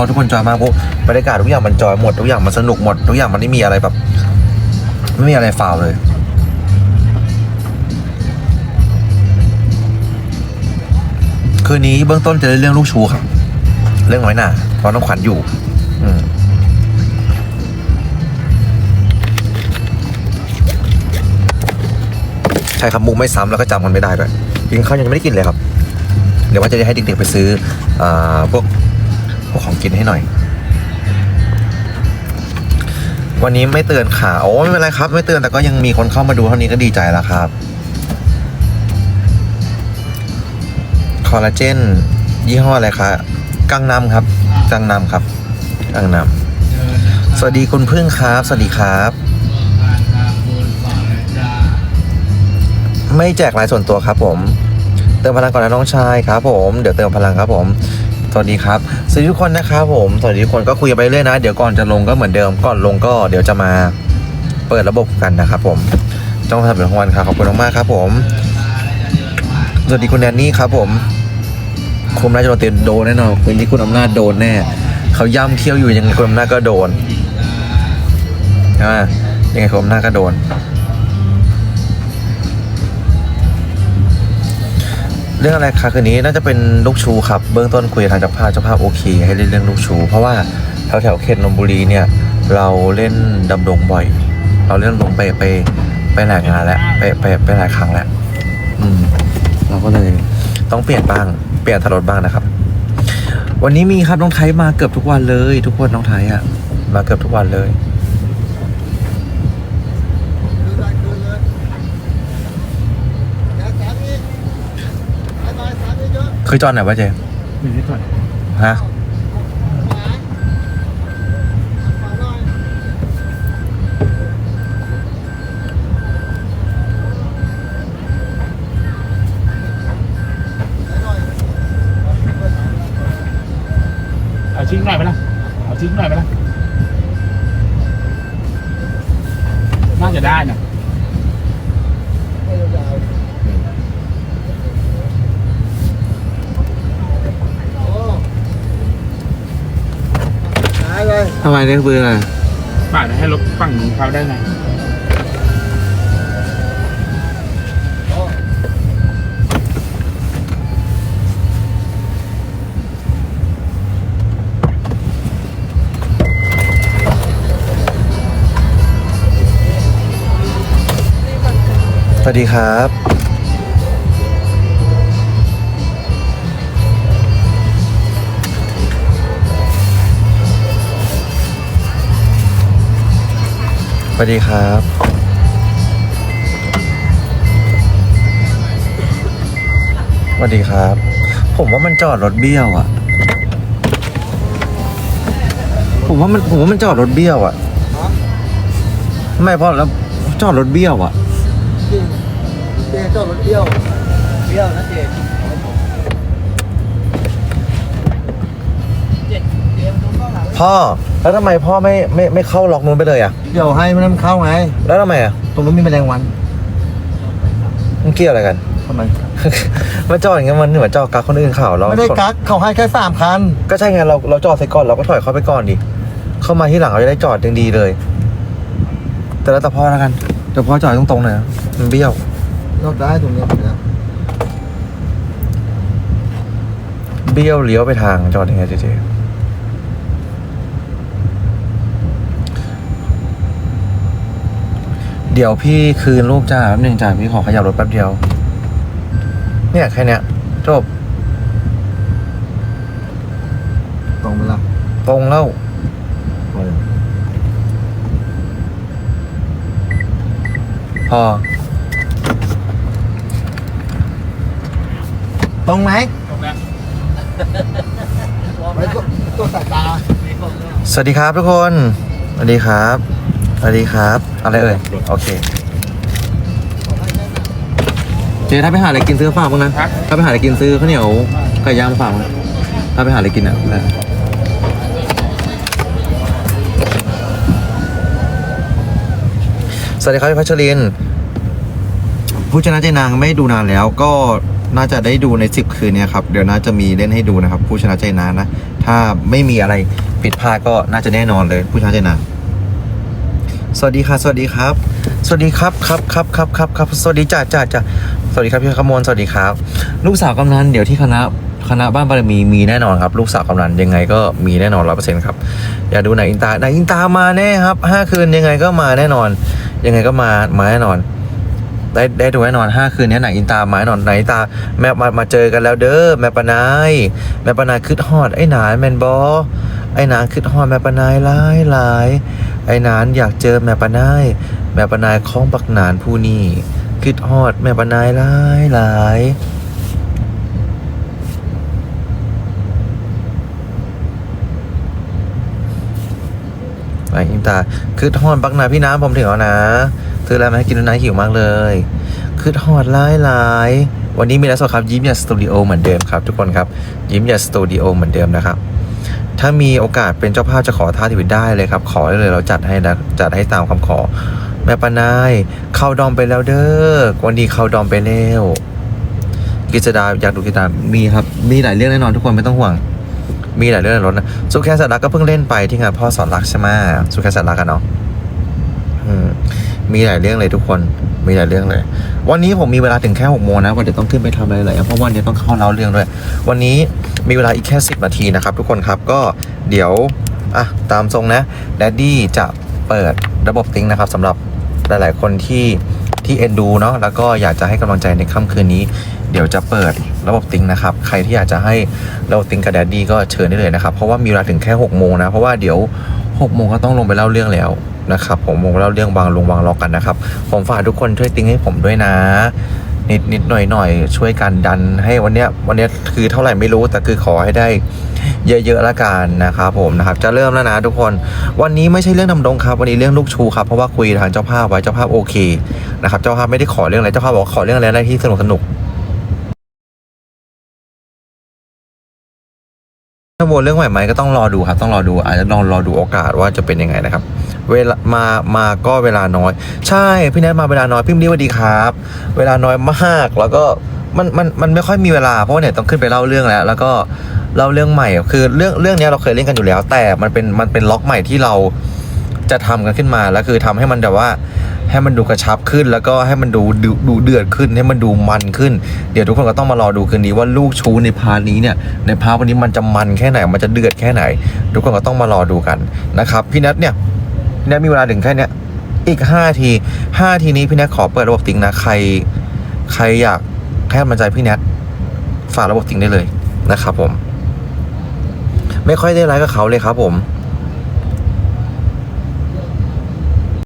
พอทุกคนจอยมากปุ๊บบรรยากาศทุกอย่างมันจอยหมดทุกอย่างมันสนุกหมดทุกอย่างมันไม่มีอะไรแบบ ไม่มีอะไรฟาวเลยคืนนี้เบื้องต้นจะเล่นเรื่องลูกชูครับ เรื่องน้อยหน่าเพราะน้องขวัญอยู่ อืมใช่ครับมุกไม่ซ้ำแล้วก็จำกันไม่ได้ด้วยกินข้าวยังไม่ได้กินเลยครับ เดี๋ยวว่าจะได้ให้เด็กๆไปซื้ออพวก พวกของกินให้หน่อย วันนี้ไม่เตือนขาโอ้ไม่เป็นไรครับ ไม่เตือนแต่ก็ยังมีคนเข้ามาดูเท่านี้ก็ดีใจแล้วครับคอลลาเจนยี่ห้ออะไรคะกังนำครับ กังนำครับ กังนำสวัสดีคุณพึ่งครับ สวัสดีครับ ไม่แจกไลน์ส่วนตัวครับผม เติมพลังก่อนนะน้องชายครับผม เดี๋ยวเติมพลังครับผม สวัสดีครับสวัสดีทุกคนนะครับผมสวัสดีทุกคนก็คุยไปเรื่อยนะ เดี๋ยวก่อนจะลงก็เหมือนเดิมก่อนลงก็เดี๋ยวจะมาเปิดระบบกันนะครับผมจ้องทำเป็นของวันครับขอบคุณมากๆครับ ผม สวัสดีคุณแดนนี่ครับ ผมคุมน่าจะโดนเต็มโดนแน่นอนคืนนี้คุณอำนาจโดนแน่เขาย่ำเที่ยวอยู่ยังไงคุณอำนาจก็โดนใช่ไหมยังไงคุณอำนาจก็โดน เรื่องอะไรคะคืนนี้น่าจะเป็นลูกชูครับเบื้องต้นคุยทางเจ้าภาพเจ้าภาพโอเค ให้เล่นเรื่องลูกชู เพราะว่าแถวแถวเขตนนบุรีเนี่ยเราเล่นดำดงบ่อย เราเล่นดำดงไปไปไปหลายงานแล้วไปไปไปหลายครั้งแล้วอืมเราก็เลยต้องเปลี่ยนบ้างเปลี่ยนถนนบ้างนะครับ วันนี้มีครับน้องไทยมาเกือบทุกวันเลย ทุกคนน้องไทยอะมาเกือบทุกวันเลย เคยจอดไหนวะเจอยู่ที่ก่อนฮะเอาชิ้นหน่อยไหมล่ะเอาชิ้นหน่อยไหมล่ะน่าจะได้นะ ทำไมเรียกปืนอะป่าจะให้รถฝั่งนู้นเขาได้ไงสวัสดีครับ วัสดีครับ สวัสดีครับ ผมว่ามันจอดรถเบี้ยวอะ ผมว่ามันผมว่ามันจอดรถเบี้ยวอะไม่เพราะแล้วจอดรถเบี้ยวอะเจจอดรถเบี้ยว เบี้ยวนะเจ พ่อ แล้วทำไมพ่อไม่ไม่ไม่เข้าล็อกนู้นไปเลยอะ เดี๋ยวให้มันเข้าไง แล้วทำไมอะตรงนู้นมีแมลงวันมันเกี่ยวอะไรกัน ทำไมมาจอดอย่างเงี้ยมันเหมือนจอดกักคนอื่นเขาเราไม่ได้กักเขาให้แค่สามคัน ก็ใช่ไงเราเราจอดใส่ก่อนเราก็ถอยเข้าไปก่อนดิ เข้ามาที่หลังเราจะได้จอดยังดีเลย แต่แล้วแต่พ่อแล้วกันแต่พ่อจอดตรงๆหน่อยนะมันเบี้ยวยกได้ตรงนี้ตรงนี้เบี้ยวเลี้ยวไปทางจอดยังไงเจ๊ เดี๋ยวพี่คืนลูกจ้าแป๊บหนึงจ้าพี่ขอขยับรถแป๊บเดียว เนี่ยแค่เนี้ยจบตรงเวลาตรงแล้วพอ ตรงไหมตรงนี้ไว้ตัวตัวสายตาสวัสดีครับทุกคน สวัสดีครับ สวัสดีครับอะไรเอ่ยโอเคเจ๊ถ้าไปหาอะไรกินซื้อฝากบ้างนะถ้าไปหาอะไรกินซื้อข้าวเหนียวไก่ย่างมาฝากบ้างถ้าไปหาอะไรกินอะได้สวัสดีครับพี่พัชรินทร์ผู้ชนะใจนางไม่ดูนานแล้วก็น่าจะได้ดูในสิบคืนเนี้ครับ เดี๋ยวน่าจะมีเล่นให้ดูนะครับ ผู้ชนะใจนานนะ ถ้าไม่มีอะไรผิดพลาดก็น่าจะแน่นอนเลยผู้ชนะใจนาน สวัสดีค่ะ สวัสดีครับ สวัสดีครับครับครับครับครับครับสวัสดีจ้าจ้าจ้าสวัสดีครับพี่ขมลสวัสดีครับ ลูกสาวกำนันเดี๋ยวที่คณะคณะบ้านบารมีมีแน่นอนครับ ลูกสาวกำนันยังไงก็มีแน่นอนร้อยเปอร์เซ็นต์ครับ อย่าดูหนอินตาหนอินตามาแน่ครับห้าคืนยังไงก็มาแน่นอน ยังไงก็มามาแน่นอน ได้ได้ดูแน่นอนห้าคืนนี้หนอินตามาแน่นอนหนอินตาแม่มามาเจอกันแล้วเด้อแม่ปานายแม่ปานายคืดฮอดไอ้หนานแมนบอ ไอ้หนานคืดฮอดแม่ปานายหลายหลายไอ้หนานอยากเจอแม่ปานาย แม่ปานายคล้องปักหนานผู้นี้คืดฮอดแม่ปานายหลายหลายไอ้อินตาคืดฮอดปักหนานพี่น้ำผมถึงแล้วนะซื้ออะไรมาให้กินด้วยนะหิวมากเลยคือถอดลายลายวันนี้มีแล้วสดครับยิ้มย่าสตูดิโอเหมือนเดิมครับทุกคนครับยิ้มย่าสตูดิโอเหมือนเดิมนะครับ ถ้ามีโอกาสเป็นเจ้าภาพจะขอท่าทีวิตได้เลยครับ ขอได้เลยเราจัดให้นะจัดให้ตามคำขอ แม่ปานายเข้าดอมไปแล้วเด้อวันนี้เข้าดอมไปแล้วกิจดาอยากดูกิจดามีครับ มีหลายเรื่องแน่นอนทุกคนไม่ต้องห่วง มีหลายเรื่องในรถนะสุแคสสัตว์รักก็เพิ่งเล่นไปที่งานพ่อสอนรักใช่ไหมสุแคสสัตว์รักกันเนาะอื มีหลายเรื่องเลยทุกคน มีหลายเรื่องเลย วันนี้ผมมีเวลาถึงแค่หกโมงนะวันเดี๋ยวต้องขึ้นไปทำอะไรหลายอย่างเพราะวันนี้ต้องเข้าเล่าเรื่องด้วย วันนี้มีเวลาอีกแค่สิบนาทีนะครับ ทุกคนครับก็เดี๋ยวอะตามทรงนะแดดดี้จะเปิดระบบติ้งนะครับสำหรับหลาย ๆ คนที่ที่เอ็นดูเนาะแล้วก็อยากจะให้กำลังใจในค่ำคืนนี้ เดี๋ยวจะเปิดระบบติ้งนะครับ ใครที่อยากจะให้ระบบติ้งกับแดดดี้ก็เชิญได้เลยนะครับ เพราะว่ามีเวลาถึงแค่หกโมงนะ เพราะว่าเดี๋ยวหกโมงก็ต้องลงไปเล่าเรื่องแล้ว นะครับผมวงเล่าเรื่องวางลงวางล็อกกันนะครับ ผมฝากทุกคนช่วยติ้งให้ผมด้วยนะนิดนิดหน่อยหน่อยช่วยกันดันให้วันเนี้ยวันเนี้ยคือเท่าไหร่ไม่รู้แต่คือขอให้ได้ เยอะๆละกันนะครับผมนะครับจะเริ่มแล้วนะทุกคน วันนี้ไม่ใช่เรื่องดำดงครับ วันนี้เรื่องลูกชูครับเพราะว่าคุยทางเจ้าภาพไว้เจ้าภาพโอเคนะครับเจ้าภาพไม่ได้ขอเรื่องอะไรเจ้าภาพบอกขอเรื่องอะไรได้ที่สนุกสนุกถ้าวนเรื่องใหม่ไหมก็ต้องรอดูครับต้องรอดูอาจจะลองรอดูโอกาสว่าจะเป็นยังไงนะครับ เวลามามาก็เวลาน้อย ใช่พี่แนทมาเวลาน้อยพี่มดีสวัสดีครับ เวลาน้อยมากแล้วก็มันมันมันไม่ค่อยมีเวลาเพราะว่าเนี่ยต้องขึ้นไปเล่าเรื่องแล้ว แล้วก็เล่าเรื่องใหม่คือเรื่องเรื่องนี้เราเคยเล่นกันอยู่แล้ว แต่มันเป็นมันเป็นล็อกใหม่ที่เราจะทำกันขึ้นมาแล้วคือทำให้มันแบบว่าให้มันดูกระชับขึ้น แล้วก็ให้มันดูดูดูเดือดขึ้น ให้มันดูมันขึ้น เดี๋ยวทุกคนก็ต้องมารอดูคืนนี้ว่าลูกชูในพาร์นี้เนี่ยในพาร์วันนี้มันจะมันแค่ไหนมันจะเดือดแค่ไหน ทุกคนก็ต้องมารอดูกันนะครับพี่นัทเนี่ย พี่นัทมีเวลาถึงแค่เนี้ยอีกห้าทีห้าทีนี้พี่นัทขอเปิดระบบติงนะใคร ใครอยากให้กำลังใจพี่แนทฝากระบบติงได้เลยนะครับผม ไม่ค่อยได้ไลฟ์กับเขาเลยครับผม